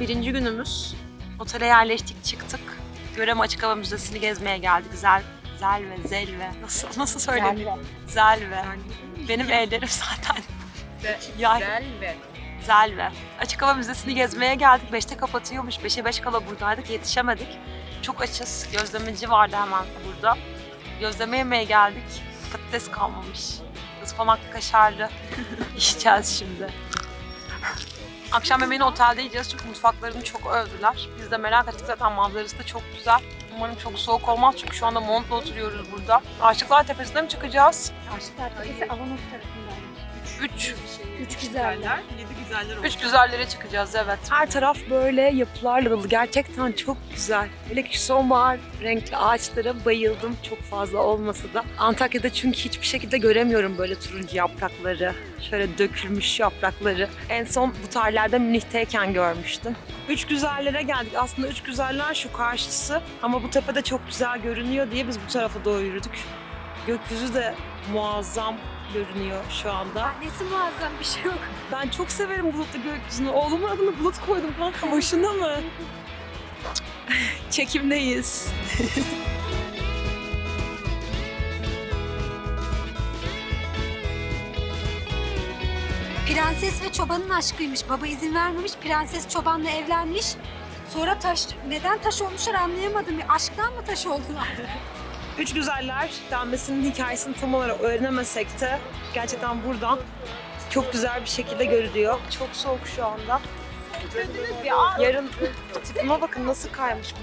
Birinci günümüz. Otele yerleştik, çıktık. Göreme Açık Hava Müzesi'ni gezmeye geldik. Zel, Zelve, Zelve. Nasıl, nasıl söyleniyor? Zelve. Benim ellerim zaten yay. Güzel ve Zelve. Açık Hava Müzesi'ni gezmeye geldik. 5'te kapatıyormuş. 5'e 5 kala buradaydık. Yetişemedik. Çok açız. Gözlemeci vardı hemen burada. Gözleme yemeye geldik. Patates kalmamış. Ispanaklı kaşarlı yiyeceğiz şimdi. Akşam yemeğini otelde yiyeceğiz çünkü mutfaklarını çok övdüler. Biz de merak ettik zaten manzarası da çok güzel. Umarım çok soğuk olmaz çünkü şu anda montla oturuyoruz burada. Aşıklar Tepesi'ne mi çıkacağız? Aşıklar Tepesi Avanos tarafındaymış. Üç. Üç güzeller. yedi güzeller Üç güzellere çıkacağız evet. Her taraf böyle yapılarla dolu. Gerçekten çok güzel. Hele ki sonbahar renkli ağaçlara bayıldım. Çok fazla olmasa da. Antakya'da çünkü hiçbir şekilde göremiyorum böyle turuncu yaprakları. Şöyle dökülmüş yaprakları. En son bu tarihlerde Münih'teyken görmüştüm. Üç güzellere geldik. Aslında üç güzeller şu karşısı. Ama bu tepede çok güzel görünüyor diye biz bu tarafa doğru yürüdük. Gökyüzü de muazzam görünüyor şu anda. Nesi muazzam bir şey yok. Ben çok severim bulutlu gökyüzünü. Oğlumun adını Bulut koydum kanka. Boşuna mı? Çekimdeyiz. Prenses ve çobanın aşkıymış. Baba izin vermemiş. Prenses çobanla evlenmiş. Sonra taş, neden taş olmuşlar anlayamadım. Aşktan mı taş oldular? Üç Güzeller denmesinin hikayesini tam olarak öğrenemesek de gerçekten buradan çok güzel bir şekilde görülüyor. Çok soğuk şu anda. Yarın tipime bakın nasıl kaymış.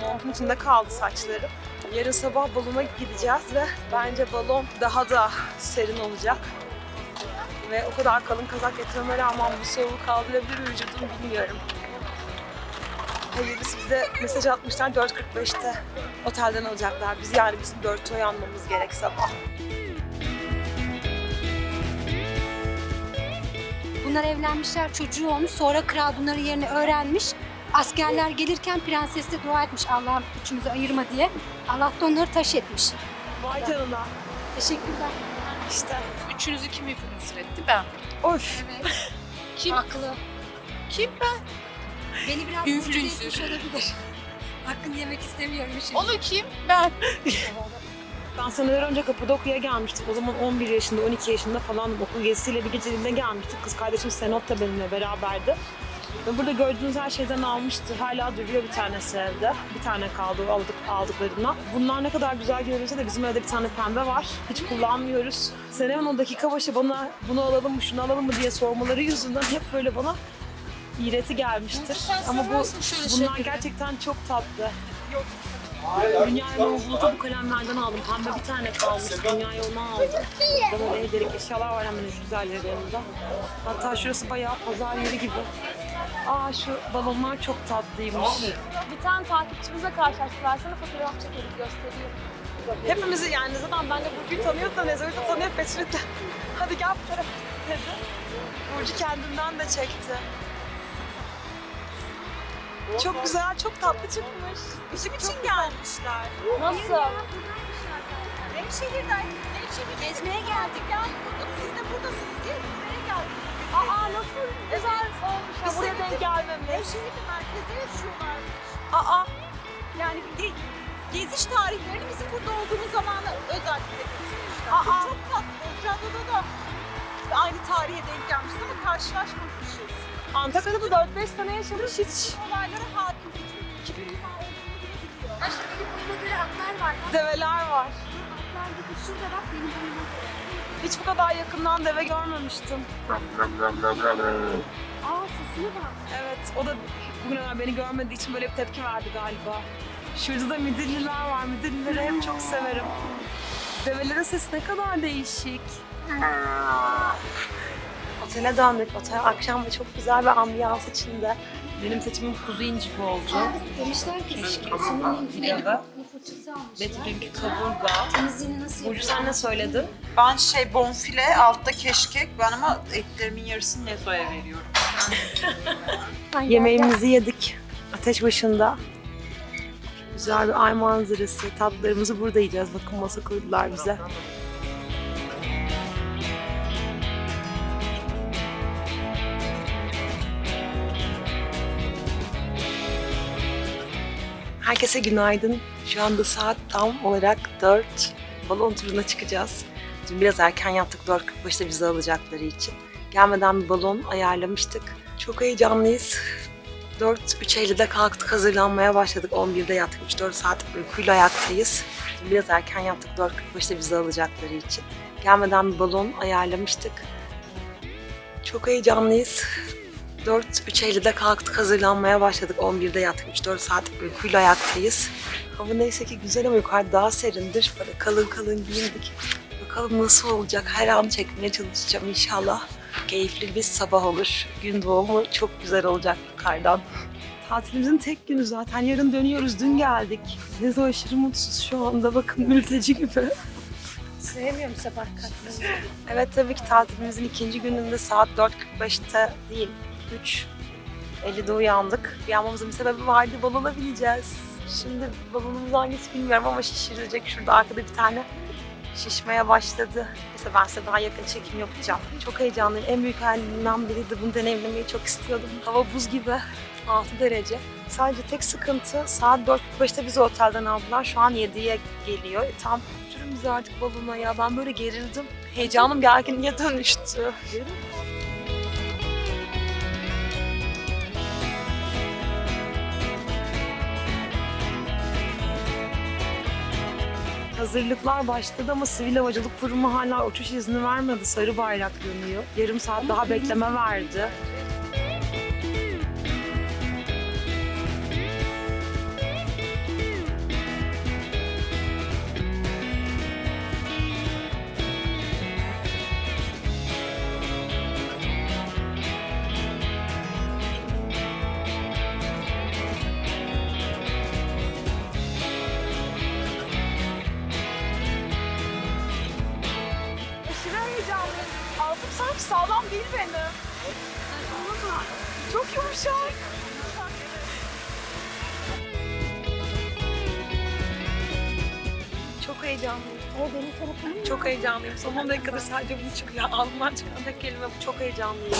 Montun içinde kaldı saçlarım. Yarın sabah balona gideceğiz ve bence balon daha da serin olacak. Ve o kadar kalın kazak getirmeme rağmen bu soğuğu kaldırabilir vücudum bilmiyorum. Hayırlısı bize mesaj atmışlar 4.45'te otelden alacaklar. Biz yani bizim 4'te uyanmamız gerek sabah. Bunlar evlenmişler, çocuğu olmuş. Sonra kral bunların yerini öğrenmiş. Askerler gelirken prenses de dua etmiş Allah'ım üçümüzü ayırma diye. Allah da onları taş etmiş. Vay canına. Teşekkürler. İşte. Üçünüzü kim influencer etti ben? Of. Kim? Haklı. Kim ben? Beni biraz motive etmiş olabilir. Hakkını yemek istemiyorum şimdi. Onu kim? Ben. Ben seneler önce Kapadokya'ya gelmiştim. O zaman 11 yaşında, 12 yaşında falan okul gezisiyle bir geceliğine gelmiştik. Kız kardeşim Senot da benimle beraberdi. Ve burada gördüğünüz her şeyden almıştı. Hala duruyor bir tanesi evde. Bir tane kaldı o aldık, aldıklarından. Bunlar ne kadar güzel görünse de bizim evde bir tane pembe var. Hiç kullanmıyoruz. Senem'in o dakika başı bana bunu alalım mı, şunu alalım mı diye sormaları yüzünden hep böyle bana iğreti gelmiştir. Ama bu bunlar gerçekten çok tatlı. Dünya yoluna buluta bu kalemlerden aldım. Pembe bir tane kalmış. Dünya yoluna aldım. Burada böyle hediyelik eşyalar var hemen üç güzelleri yanında. Hatta şurası bayağı pazar yeri gibi. Aa şu balonlar çok tatlıymış. Bir tane takipçimizle karşılaştık. Versene fotoğraf çekelim gösteriyor. Hepimizi yani zaten ben de Burcu'yu tanıyordu da Nezaret de tanıyor Petrit de. Hadi gel bu tarafa dedi. Burcu kendinden de çekti. Çok güzel, çok tatlı çıkmış. Işık için gelmişler. Nasıl? Nevşehir'den. Nevşehir gezmeye geldik. Ya siz de buradasınız diye buraya geldik. Aa nasıl güzel olmuş ya Biz buraya de- denk gelmemiş. Nevşehir'in merkezde yaşıyorlar. Aa Yani ge- geziş tarihlerini bizim burada olduğumuz zamana özellikle getirmişler. Aa. Çok tatlı. Trado'da da aynı tarihe denk gelmişiz ama karşılaşmamışız. Antakya'da da 4-5 sene yaşamış hiç. Olaylara hakim bütün 2020 olduğunu bile biliyor. İşte benim boyuma göre atlar var. Develer var. Atlar gibi şurada bak benim boyuma göre. Hiç bu kadar yakından deve görmemiştim. Aa sesine bak. Evet, o da bugüne kadar beni görmediği için böyle bir tepki verdi galiba. Şurada da midilliler var. Midillileri hep çok severim. Develerin sesi ne kadar değişik. Otele döndük. Otel akşam ve çok güzel bir ambiyans içinde. Benim seçimim kuzu incik oldu. Demişler ki senin almış. Betty dünkü kaburga. Temizliğini nasıl Burcu sen ne söyledin? Ben şey bonfile, altta keşkek. Ben ama etlerimin yarısını Nezo'ya veriyorum. Yemeğimizi yedik. Ateş başında. Güzel bir ay manzarası. Tatlılarımızı burada yiyeceğiz. Bakın masa kurdular bize. Herkese günaydın. Şu anda saat tam olarak 4. Balon turuna çıkacağız. Dün biraz erken yattık 4.45'te bizi alacakları için. Gelmeden bir balon ayarlamıştık. Çok heyecanlıyız. 4 3.50'de kalktık hazırlanmaya başladık. 11'de yattık. 3-4 saat uykuyla ayaktayız. Dün biraz erken yattık 4.45'te bizi alacakları için. Gelmeden bir balon ayarlamıştık. Çok heyecanlıyız. 4 3.50'de kalktık hazırlanmaya başladık. 11'de yattık. 3-4 saat uykuyla ayaktayız. Hava neyse ki güzel ama yukarıda daha serindir. Böyle kalın kalın giyindik. Bakalım nasıl olacak. Her an çekmeye çalışacağım inşallah. Keyifli bir sabah olur. Gün doğumu çok güzel olacak yukarıdan. Tatilimizin tek günü zaten. Yarın dönüyoruz. Dün geldik. De aşırı mutsuz şu anda. Bakın mülteci gibi. Sevmiyorum sabah kalkmayı. Evet tabii ki tatilimizin ikinci gününde saat 4.45'te değil 3.50'de uyandık. Uyanmamızın bir sebebi vardı. Balona bineceğiz. Şimdi balonumuz hangisi bilmiyorum ama şişirecek. Şurada arkada bir tane şişmeye başladı. Neyse ben size daha yakın çekim yapacağım. Çok heyecanlıyım. En büyük hayalimden biriydi. Bunu deneyimlemeyi çok istiyordum. Hava buz gibi. 6 derece. Sadece tek sıkıntı saat 4.45'te bizi otelden aldılar. Şu an 7'ye geliyor. E, tam bizi artık balona ya. Ben böyle gerildim. Heyecanım gerginliğe dönüştü. Hazırlıklar başladı ama Sivil Havacılık Kurumu hala uçuş izni vermedi. Sarı bayrak yanıyor. Yarım saat daha bekleme verdi. Heyecanlıyım. Çok heyecanlıyım. Son dakikada sadece bunu çıkıyor. Alman çıkan tek kelime bu. Çok heyecanlıyım.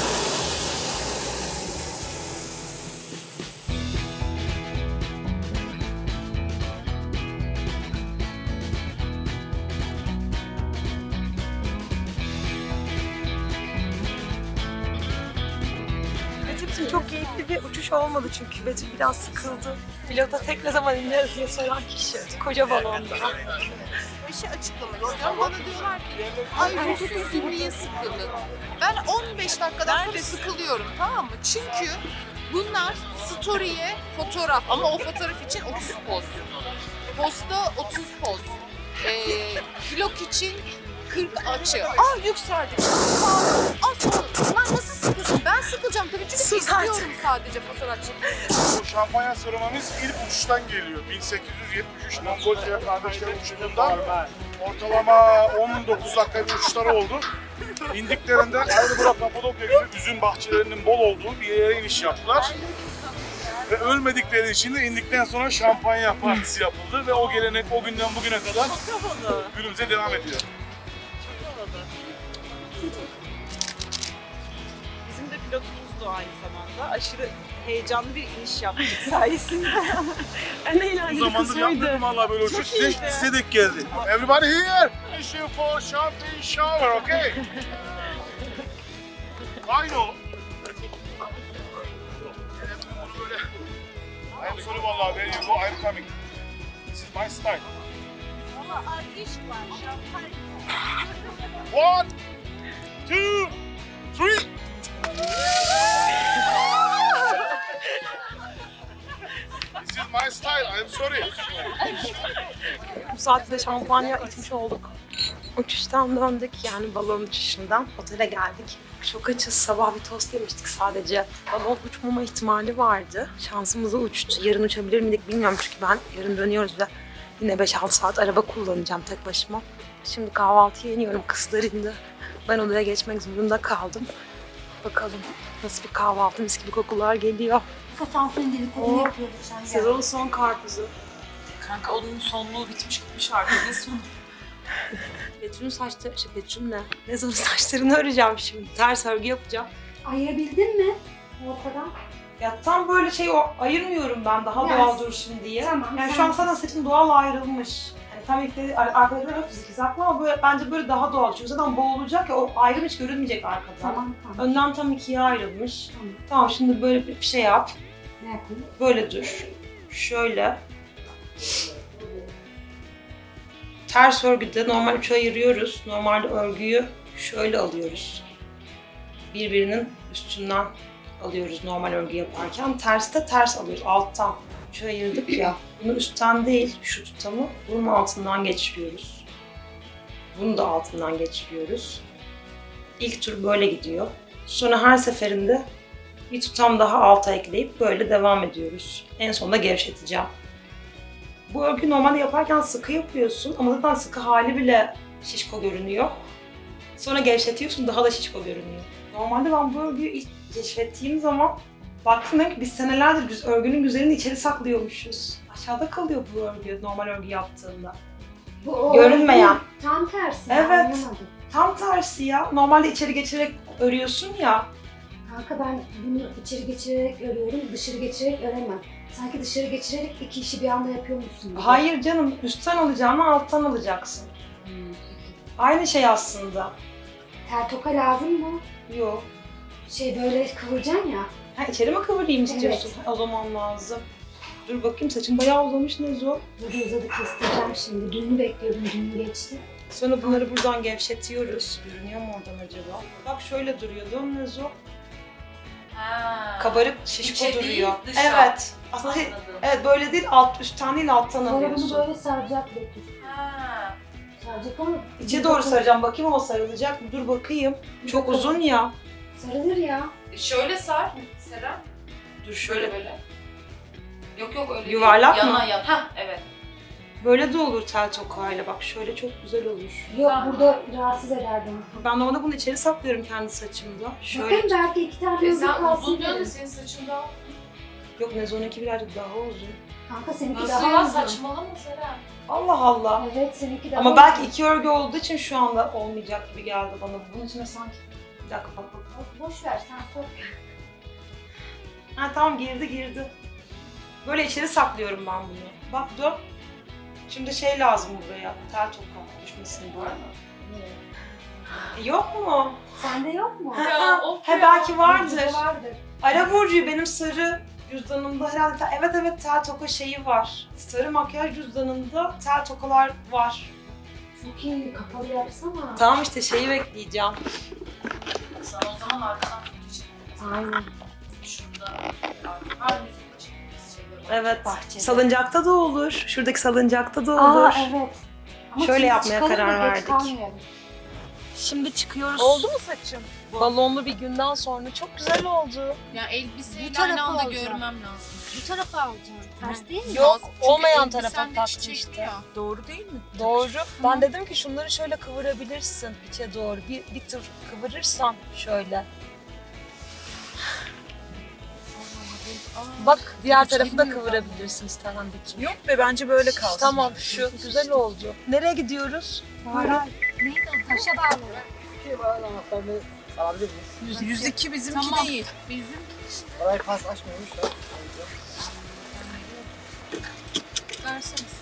Betül için çok keyifli bir uçuş olmadı çünkü Betül biraz sıkıldı. Pilota tek ne zaman ineriz diye soran kişi. Koca balonda. bir şey açıklamak istiyorum. Bana diyorlar ki ay Rus niye sıkıldın? Ben 15 dakikadan sonra sıkılıyorum tamam mı? Çünkü bunlar story'e fotoğraf ama o fotoğraf için 30 poz. Posta 30 poz. Ee, vlog için 40 açı. Aa yükseldik. Aa sonra lan nasıl sıkılsın? Ben sıkılacağım tabii çünkü Sus istiyorum artık. sadece fotoğraf çekmeyi. Bu şampanya sıramamız ilk uçuştan geliyor. 1873 Mongolya kardeşler uçtuğunda ortalama 19 dakika bir uçuşları oldu. İndiklerinde aynı burada Kapadokya gibi üzüm bahçelerinin bol olduğu bir yere iniş yaptılar. Ve ölmedikleri için de indikten sonra şampanya partisi yapıldı ve o gelenek o günden bugüne kadar günümüze devam ediyor. Pilotumuzdu aynı zamanda. Aşırı heyecanlı bir iniş yaptık sayesinde. En eğlenceli zamandır kısmıydı. yapmıyorum valla böyle uçuş. Size, size denk geldi. Everybody here! Mission for champagne shower, okay? Ayno. I'm sorry valla, where you go, I'm coming. This is my style. One, two, three. This is my style, I'm sorry. Bu saatte de şampanya içmiş olduk. Uçuştan döndük yani balon uçuşundan. Otele geldik. Çok açız. Sabah bir tost yemiştik sadece. Balon uçmama ihtimali vardı. Şansımıza uçtu. Yarın uçabilir miydik bilmiyorum çünkü ben yarın dönüyoruz ve yine 5-6 saat araba kullanacağım tek başıma. Şimdi kahvaltıya iniyorum kızlar indi. Ben odaya geçmek zorunda kaldım. Bakalım nasıl bir kahvaltı mis gibi kokular geliyor. Kafanfın dedikodunu Oo. yapıyoruz sen gel. Sezonun son karpuzu. Kanka onun sonluğu bitmiş gitmiş artık. Ne sonu? Betül'ün saçları, şey Betül'ün ne? Neza'nın saçlarını öreceğim şimdi. Ters örgü yapacağım. Ayırabildin mi ortadan? Ya tam böyle şey o ayırmıyorum ben daha Ya, doğal dursun diye. Tamam, Yani sen şu an zaten saçım doğal ayrılmış. Tam ilk arkadaşlar yok fizik hesaplı ama böyle, bence böyle daha doğal. Çünkü zaten boğulacak ya o ayrım hiç görünmeyecek arkadan. Tamam tamam. Önden tam ikiye ayrılmış. Tamam. Tamam şimdi böyle bir şey yap. Ne yapayım? Böyle dur. Şöyle. Ters örgüde normal üçe ayırıyoruz. Normalde örgüyü şöyle alıyoruz. Birbirinin üstünden alıyoruz normal örgü yaparken. Terste ters alıyoruz alttan. Üçe ayırdık ya. Bunu üstten değil, şu tutamı bunun altından geçiriyoruz. Bunu da altından geçiriyoruz. İlk tur böyle gidiyor. Sonra her seferinde bir tutam daha alta ekleyip böyle devam ediyoruz. En sonunda gevşeteceğim. Bu örgü normalde yaparken sıkı yapıyorsun ama zaten sıkı hali bile şişko görünüyor. Sonra gevşetiyorsun daha da şişko görünüyor. Normalde ben bu örgüyü ilk keşfettiğim zaman baktım ki biz senelerdir biz örgünün güzelini içeri saklıyormuşuz. Aşağıda kalıyor bu örgü normal örgü yaptığında. Bu o- Görünmeyen. Tam tersi. Evet. anlamadım. Tam tersi ya. Normalde içeri geçirerek örüyorsun ya. Kanka ben bunu içeri geçirerek örüyorum, dışarı geçirerek öremem. Sanki dışarı geçirerek iki işi bir anda yapıyormuşsun gibi. Hayır canım üstten alacağını alttan alacaksın. Hmm. Aynı şey aslında. Tel toka lazım mı? Yok. Şey böyle kıvıracaksın ya. Ha içeri mi kıvırayım Evet. istiyorsun? Ha, O zaman lazım. Dur bakayım saçım bayağı uzamış Nezo. Burada uzadı kestireceğim şimdi. Düğünü bekliyordum, düğünü geçti. Sonra bunları buradan gevşetiyoruz. Görünüyor mu oradan acaba? Bak şöyle duruyor değil mi Nezo? Kabarık şişko İçe değil, duruyor. dışa. Evet. Aslında şey- evet böyle değil alt üstten değil alttan Sonra bunu alıyorsun. böyle saracak Betül. Saracak ama... İçe doğru saracağım. Bakayım ama sarılacak mı? Dur bakayım. Çok uzun ya. Sarılır ya. Şöyle sar Seren. Dur Şöyle böyle. Yok yok öyle Yuvarlak değil. mı? Yana yan. Hah evet. Böyle de olur tel tokayla. Bak şöyle çok güzel olur. Yok Tamam. burada rahatsız eder beni. Ben normalde bunu içeri saklıyorum kendi saçımda. Şöyle. Bakın belki iki tane E yolda sen kalsın uzun diyorsun dedim. senin saçın daha. Yok Nezo'nunki birazcık daha uzun. Kanka seninki Nasıl daha ya uzun. saçmalama Seren. Allah Allah. Evet seninki daha Ama uzun. belki iki örgü olduğu için şu anda olmayacak gibi geldi bana. Bunun içine sanki... Bir dakika bak bak. Boş ver sen sok. Ha tamam girdi girdi. Böyle içeri saklıyorum ben bunu. Bak dur. Şimdi şey lazım buraya. Tel toka düşmesin bu. E, yok mu? Sende yok mu? Ha, Ya, ha, of ha, ya. belki vardır. Bizde vardır. Ara burcu benim sarı cüzdanımda herhalde tel- evet evet tel toka şeyi var. Sarı makyaj cüzdanında tel tokalar var. Çok iyi kapalı yapsana. Tamam işte şeyi bekleyeceğim. Sana o zaman arkadan foto çekelim. Aynen. Evet. Bahçede. Salıncakta da olur. Şuradaki salıncakta da olur. Aa evet. Ama Şöyle yapmaya karar verdik. Şimdi çıkıyoruz. Oldu mu saçım? Balonlu bir günden sonra çok güzel oldu. Ya elbiseyle Bu tarafa aynı anda alacağım. görmem lazım. Bu tarafa alacağım. Ters değil mi? Yok, Çünkü olmayan elbisen tarafa de taktım çiçekli işte. ya. Doğru değil mi? Doğru. Ben dedim ki şunları şöyle kıvırabilirsin içe doğru. Bir, bir tür kıvırırsan şöyle. Bak diğer tarafı da kıvırabilirsin istersen bir. Yok be bence böyle kalsın. Tamam şu güzel oldu. Nereye gidiyoruz? Var. Neydi o? Taşa bağlı. 102 bizimki Tamam. değil. Bizim Verseniz.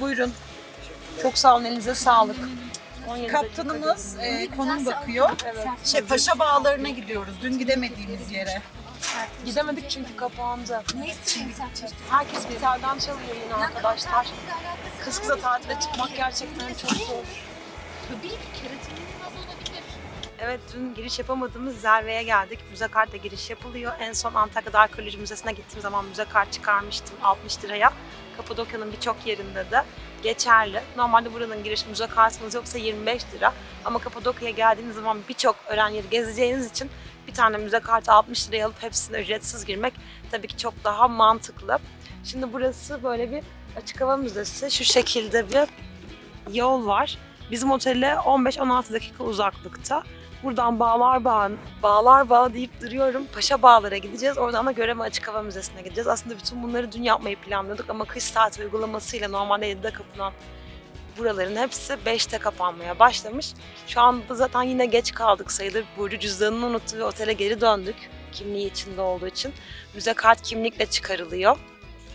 Buyurun. Çok sağ olun elinize sağlık. 17 Kaptanımız e, konum bakıyor. Evet. Şey Paşa Bağları'na gidiyoruz. Dün gidemediğimiz yere. Gidemedik çünkü kapandı. Ne istiyorsun sen çocuk? Herkes bir telden çalıyor yine arkadaşlar. Kız kıza tatile çıkmak gerçekten çok zor. tabii ki keratininin az olabilir. Evet dün giriş yapamadığımız Zerve'ye geldik. Müze kartla giriş yapılıyor. En son Antakya'da Arkeoloji Müzesi'ne gittiğim zaman müze kart çıkarmıştım 60 liraya. Kapadokya'nın birçok yerinde de geçerli. Normalde buranın girişi müze kartınız yoksa 25 lira. Ama Kapadokya'ya geldiğiniz zaman birçok öğren yeri gezeceğiniz için bir tane müze kartı 60 liraya alıp hepsine ücretsiz girmek tabii ki çok daha mantıklı. Şimdi burası böyle bir açık hava müzesi. Şu şekilde bir yol var. Bizim otele 15-16 dakika uzaklıkta. Buradan Bağlar Bağ, Bağlar Bağ deyip duruyorum. Paşa Bağlar'a gideceğiz. Oradan da Göreme Açık Hava Müzesi'ne gideceğiz. Aslında bütün bunları dün yapmayı planlıyorduk ama kış saati uygulamasıyla normalde 7'de kapanan buraların hepsi 5'te kapanmaya başlamış. Şu anda zaten yine geç kaldık sayılır. Burcu cüzdanını unuttu ve otele geri döndük. Kimliği içinde olduğu için. Müze kart kimlikle çıkarılıyor.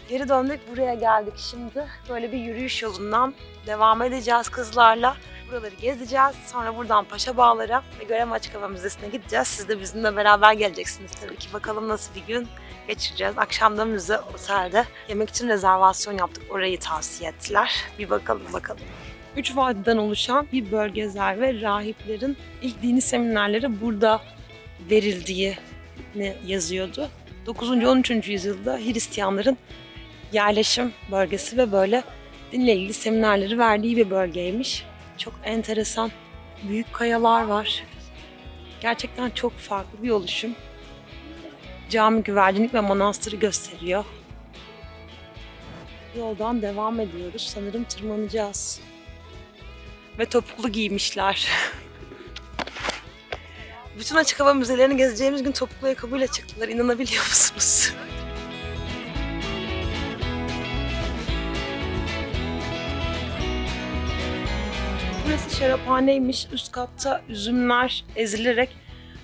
Geri döndük buraya geldik şimdi. Böyle bir yürüyüş yolundan devam edeceğiz kızlarla. Buraları gezeceğiz. Sonra buradan Paşa Bağlar'a ve Göreme Açık Hava Müzesi'ne gideceğiz. Siz de bizimle beraber geleceksiniz tabii ki. Bakalım nasıl bir gün geçireceğiz. Akşam da müze otelde yemek için rezervasyon yaptık. Orayı tavsiye ettiler. Bir bakalım bakalım. Üç vadiden oluşan bir bölgeler ve rahiplerin ilk dini seminerleri burada verildiği ne yazıyordu. 9. 13. yüzyılda Hristiyanların yerleşim bölgesi ve böyle dinle ilgili seminerleri verdiği bir bölgeymiş. Çok enteresan büyük kayalar var. Gerçekten çok farklı bir oluşum. Cami güvercinlik ve manastırı gösteriyor. Yoldan devam ediyoruz. Sanırım tırmanacağız. Ve topuklu giymişler. Bütün açık hava müzelerini gezeceğimiz gün topuklu ayakkabıyla çıktılar. İnanabiliyor musunuz? şaraphaneymiş. Üst katta üzümler ezilerek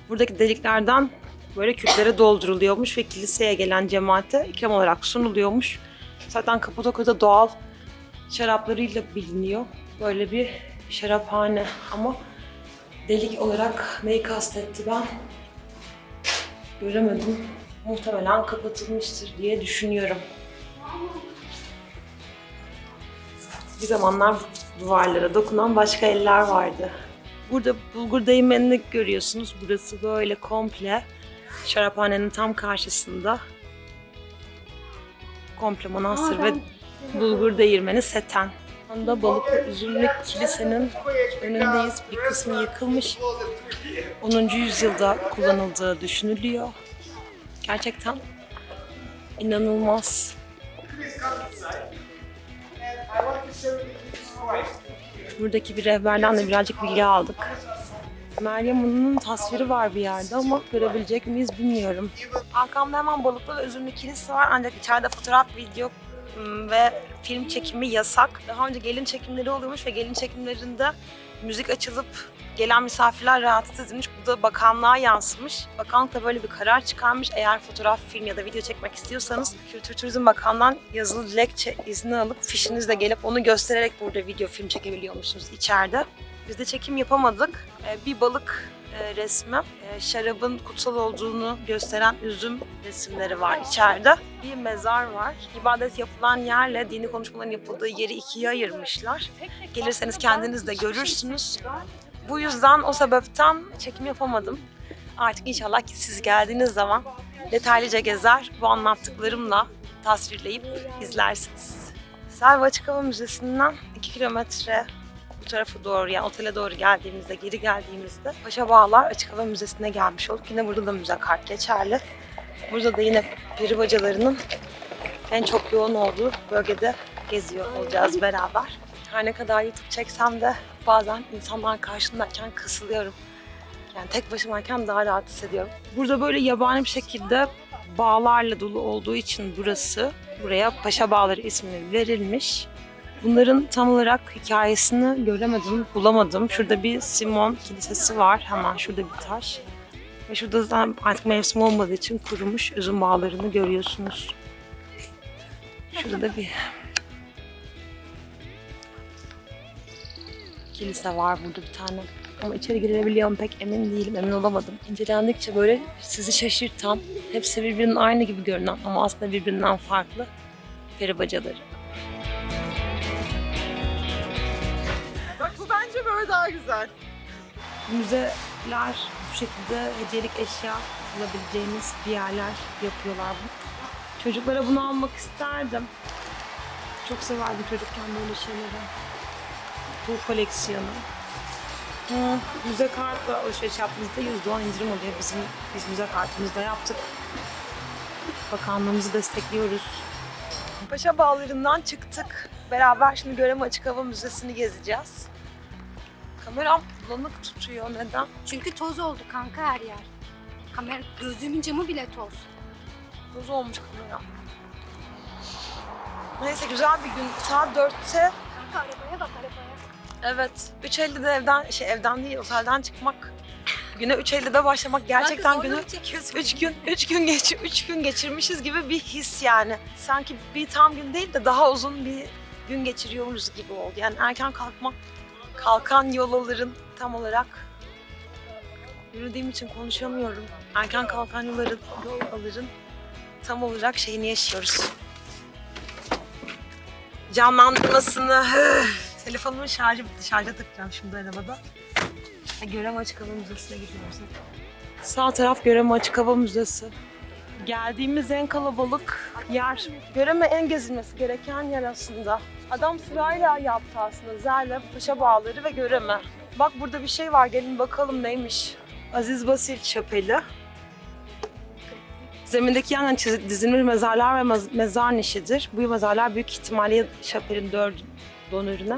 buradaki deliklerden böyle küplere dolduruluyormuş ve kiliseye gelen cemaate ikram olarak sunuluyormuş. Zaten Kapadokya'da doğal şaraplarıyla biliniyor. Böyle bir şaraphane ama delik olarak neyi kastetti ben göremedim. Muhtemelen kapatılmıştır diye düşünüyorum. Bir zamanlar duvarlara dokunan başka eller vardı. Burada bulgur değirmenini görüyorsunuz. Burası böyle komple şaraphanenin tam karşısında. Komple manastır Aa, ve ben- bulgur değirmeni Seten. Şu anda Balıklı Üzümlü Kilisenin önündeyiz. Bir kısmı yıkılmış. 10. yüzyılda kullanıldığı düşünülüyor. Gerçekten inanılmaz. Buradaki bir rehberden de birazcık bilgi aldık. Meryem Ana'nın tasviri var bir yerde ama görebilecek miyiz bilmiyorum. Arkamda hemen Balıklı ve Üzümlü Kilise var ancak içeride fotoğraf, video ve film çekimi yasak. Daha önce gelin çekimleri oluyormuş ve gelin çekimlerinde müzik açılıp gelen misafirler rahatsız edilmiş. Bu da bakanlığa yansımış. Bakanlık da böyle bir karar çıkarmış. Eğer fotoğraf, film ya da video çekmek istiyorsanız Kültür Turizm Bakanlığı'ndan yazılı dilekçe izni alıp fişinizle gelip onu göstererek burada video, film çekebiliyormuşsunuz içeride. Biz de çekim yapamadık. Ee, Bir balık e, e, şarabın kutsal olduğunu gösteren üzüm resimleri var içeride. Bir mezar var. İbadet yapılan yerle dini konuşmaların yapıldığı yeri ikiye ayırmışlar. Gelirseniz kendiniz de görürsünüz. Bu yüzden o sebepten çekim yapamadım. Artık inşallah ki siz geldiğiniz zaman detaylıca gezer, bu anlattıklarımla tasvirleyip izlersiniz. Selva Açık Hava Müzesi'nden 2 kilometre bu tarafa doğru yani otele doğru geldiğimizde, geri geldiğimizde Paşa Bağlar Açık Hava Müzesi'ne gelmiş olduk. Yine burada da müze kart geçerli. Burada da yine peri bacalarının en çok yoğun olduğu bölgede geziyor olacağız beraber. Her ne kadar YouTube çeksem de bazen insanlar karşımdayken kasılıyorum. Yani tek başımayken daha rahat hissediyorum. Burada böyle yabani bir şekilde bağlarla dolu olduğu için burası buraya Paşa Bağları ismini verilmiş. Bunların tam olarak hikayesini göremedim, bulamadım. Şurada bir Simon kilisesi var. Hemen şurada bir taş. Ve şurada zaten artık mevsim olmadığı için kurumuş üzüm bağlarını görüyorsunuz. Şurada da bir kilise var burada bir tane. Ama içeri girebiliyor muyum pek emin değilim, emin olamadım. İncelendikçe böyle sizi şaşırtan, hepsi birbirinin aynı gibi görünen ama aslında birbirinden farklı peri bacaları. Böyle daha güzel. Müzeler bu şekilde hediyelik eşya bulabileceğiniz bir yerler yapıyorlar bu. Çocuklara bunu almak isterdim. Çok severdim çocukken böyle şeyleri. Bu koleksiyonu. Hı, müze kartla alışveriş yaptığımızda %10 indirim oluyor. Bizim, biz müze kartımızda yaptık. Bakanlığımızı destekliyoruz. Paşa Bağları'ndan çıktık. Beraber şimdi Göreme Açık Hava Müzesi'ni gezeceğiz. Kameram bulanık tutuyor. Neden? Çünkü toz oldu kanka her yer. Kamera gözümün camı bile toz. Buz olmuş kamera. Neyse güzel bir gün. Saat 4'te arabaya bak arabaya. Evet. 3.50'de evden, şey evden değil otelden çıkmak. Güne 3.50'de başlamak gerçekten günü 3 gün 3 gün geç 3 gün geçirmişiz gibi bir his yani. Sanki bir tam gün değil de daha uzun bir gün geçiriyormuşuz gibi oldu. Yani erken kalkmak kalkan yol alırın tam olarak yürüdüğüm için konuşamıyorum. Erken kalkan yolların, yol alırın tam olarak şeyini yaşıyoruz. Canlandırmasını. Telefonumun şarjı bitti. Şarja takacağım şimdi arabada. Görem Açık Hava Müzesi'ne gidiyoruz. Sağ taraf Görem Açık Hava Müzesi. Geldiğimiz en kalabalık yer. Göreme en gezilmesi gereken yer aslında. Adam sırayla yaptı aslında. Zerle, Paşa Bağları ve Göreme. Bak burada bir şey var. Gelin bakalım neymiş. Aziz Basil Çapeli. Zemindeki yandan çiz- dizilmiş mezarlar ve mez- mezar nişidir. Bu mezarlar büyük ihtimalle Şapel'in dördü donörüne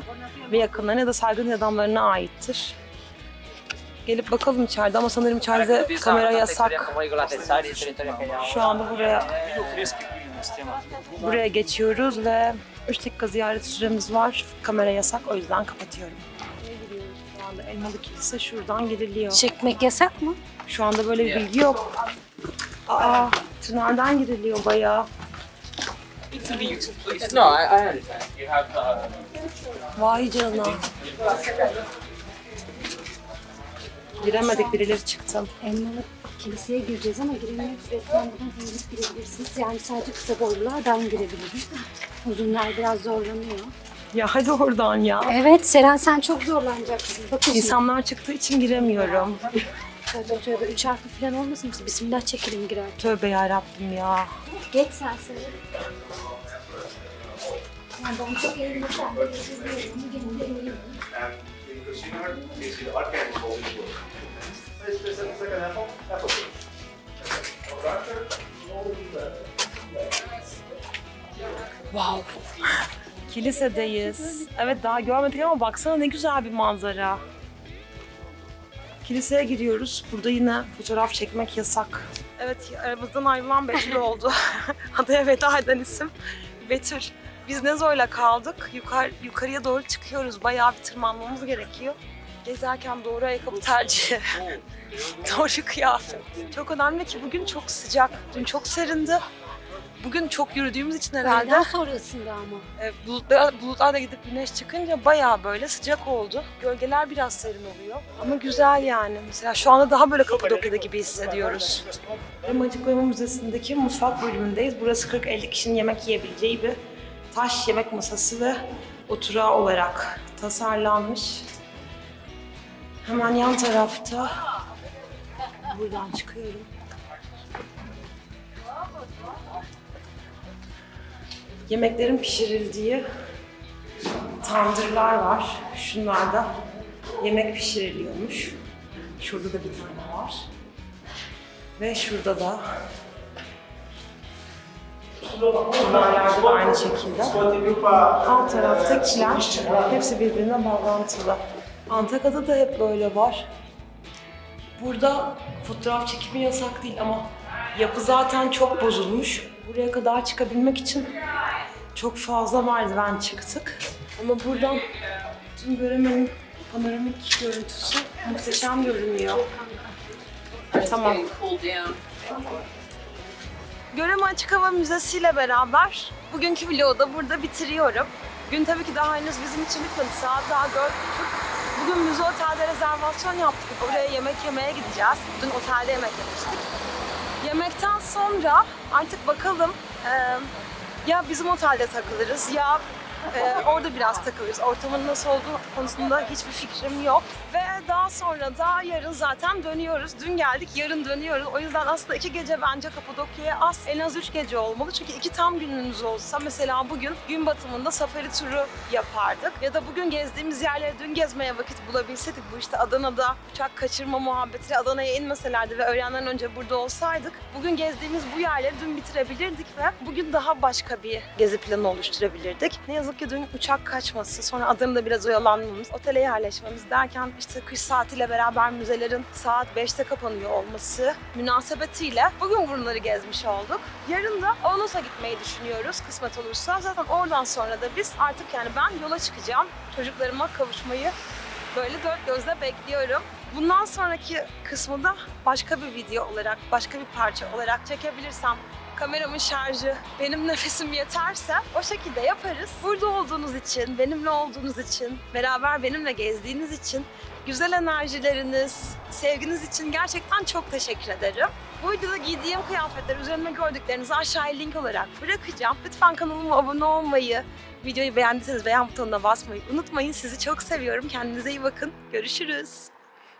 ve yakınlarına ya da saygın adamlarına aittir. Gelip bakalım içeride ama sanırım içeride kamera yasak. Şu anda buraya buraya geçiyoruz ve 3 dakika ziyaret süremiz var. Kamera yasak o yüzden kapatıyorum. Şu anda. Elmalı Kilise şuradan giriliyor. Çekmek yasak mı? Şu anda böyle bir bilgi yok. Aa, tünelden giriliyor bayağı. No, I, I understand. You have uh, Vay canına. Giremedik birileri çıktı. Elmalı kiliseye gireceğiz ama giremiyoruz. Resmen buradan girebilirsiniz. Yani sadece kısa boylular ben girebilirim. Uzunlar biraz zorlanıyor. Ya hadi oradan ya. Evet Seren sen çok zorlanacaksın. Bakın şimdi. İnsanlar çıktığı için giremiyorum. Tövbe tövbe. Üç harfli falan olmasın. Bismillah çekelim girer. Tövbe yarabbim ya. Geç sen Seren. Yani ben çok eğlendim. Ben de izliyorum. Gene de eğleniyorum. Wow. Kilisedeyiz. Evet daha görmedik ama baksana ne güzel bir manzara. Kiliseye giriyoruz. Burada yine fotoğraf çekmek yasak. Evet aramızdan ayrılan Betül oldu. Adaya veda eden isim Betül. Biz Nezo'yla kaldık. Yukarı, yukarıya doğru çıkıyoruz. Bayağı bir tırmanmamız gerekiyor. Gezerken doğru ayakkabı tercihi. doğru kıyafet. Çok önemli ki bugün çok sıcak. Dün çok serindi. Bugün çok yürüdüğümüz için herhalde. Öğleden sonrasında ama. E, bulutlar, bulutlar da gidip güneş çıkınca bayağı böyle sıcak oldu. Gölgeler biraz serin oluyor. Ama güzel yani. Mesela şu anda daha böyle Kapadokya'da gibi hissediyoruz. Elmacık Boyama Müzesi'ndeki mutfak bölümündeyiz. Burası 40-50 kişinin yemek yiyebileceği bir taş yemek masası ve oturağı olarak tasarlanmış. Hemen yan tarafta buradan çıkıyorum. Yemeklerin pişirildiği tandırlar var. Şunlarda yemek pişiriliyormuş. Şurada da bir tane var. Ve şurada da Bunlarlarda da aynı şekilde. Alt taraftakiler hepsi birbirine bağlantılı. Antakya'da da hep böyle var. Burada fotoğraf çekimi yasak değil ama yapı zaten çok bozulmuş. Buraya kadar çıkabilmek için çok fazla merdiven çıktık. Ama buradan tüm göremenin panoramik görüntüsü muhteşem görünüyor. Tamam. Göreme Açık Hava Müzesi ile beraber bugünkü vlogu da burada bitiriyorum. Gün tabii ki daha henüz bizim için bitmedi. Saat daha dört buçuk. Bugün müze otelde rezervasyon yaptık. Oraya yemek yemeye gideceğiz. Dün otelde yemek yemiştik. Yemekten sonra artık bakalım ya bizim otelde takılırız ya eee, orada biraz takılırız. Ortamın nasıl olduğu konusunda hiçbir fikrim yok. Ve daha sonra da yarın zaten dönüyoruz. Dün geldik, yarın dönüyoruz. O yüzden aslında iki gece bence Kapadokya'ya az. En az üç gece olmalı. Çünkü iki tam günümüz olsa mesela bugün gün batımında safari turu yapardık. Ya da bugün gezdiğimiz yerleri dün gezmeye vakit bulabilseydik. Bu işte Adana'da uçak kaçırma muhabbeti Adana'ya inmeselerdi ve öğlenden önce burada olsaydık. Bugün gezdiğimiz bu yerleri dün bitirebilirdik ve bugün daha başka bir gezi planı oluşturabilirdik. Ne yazık ki dün uçak kaçması, sonra Adana'da biraz oyalanmamız, otele yerleşmemiz derken işte kış saatiyle beraber müzelerin saat 5'te kapanıyor olması münasebetiyle bugün bunları gezmiş olduk. Yarın da Onos'a gitmeyi düşünüyoruz kısmet olursa. Zaten oradan sonra da biz artık yani ben yola çıkacağım. Çocuklarıma kavuşmayı böyle dört gözle bekliyorum. Bundan sonraki kısmı da başka bir video olarak, başka bir parça olarak çekebilirsem kameramın şarjı, benim nefesim yeterse o şekilde yaparız. Burada olduğunuz için, benimle olduğunuz için, beraber benimle gezdiğiniz için, güzel enerjileriniz, sevginiz için gerçekten çok teşekkür ederim. Bu videoda giydiğim kıyafetler, üzerime gördüklerinizi aşağıya link olarak bırakacağım. Lütfen kanalıma abone olmayı, videoyu beğendiyseniz beğen butonuna basmayı unutmayın. Sizi çok seviyorum. Kendinize iyi bakın. Görüşürüz.